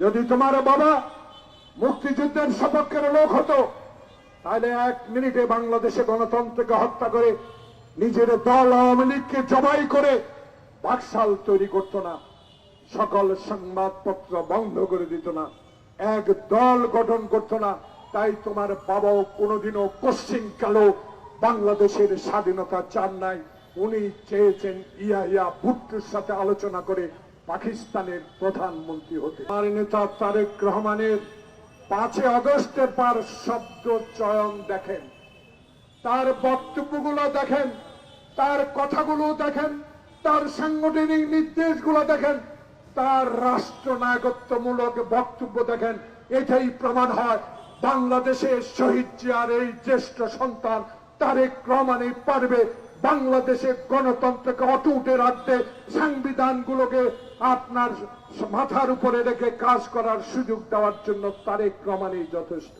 যদি তোমার বাবা মুক্তিযুদ্ধের সপক্ষের লোক হতো, তাহলে এক মিনিটে বাংলাদেশে গণতন্ত্রকে হত্যা করে নিজের দল আওয়ামী লীগকে জবাই করে বাকশাল তৈরি করতো না। সকল সংবাদপত্র বন্ধ করে দিত না। এক দল গঠন করতো না। তাই তোমার বাবাও কোনোদিনও পশ্চিম কালো বাংলাদেশের স্বাধীনতা চান নাই। উনি চেয়েছেন ইয়া ইয়া ভুট্টোর সাথে আলোচনা করে পাকিস্তানের প্রধানমন্ত্রী হতে। আমার নেতা তারেক রহমানের পাঁচই আগস্টের পর শব্দ চয়ন দেখেন। তার বক্তব্যগুলো দেখেন, তার কথাগুলো দেখেন, তার সাংগঠনিক নির্দেশগুলো দেখেন, তার রাষ্ট্রনায়কত্বমূলক বক্তব্য দেখেন। এটাই প্রমাণ হয় বাংলাদেশের শহীদ জিয়ার এই জ্যেষ্ঠ সন্তান তারেক রহমানই পারবে বাংলাদেশে গণতন্ত্রকে অটুটে রাখতে সংবিধানগুলোকে আপনার মাথার উপরে রেখে কাজ করার সুযোগ দেওয়ার জন্য তারেক রহমানই যথেষ্ট।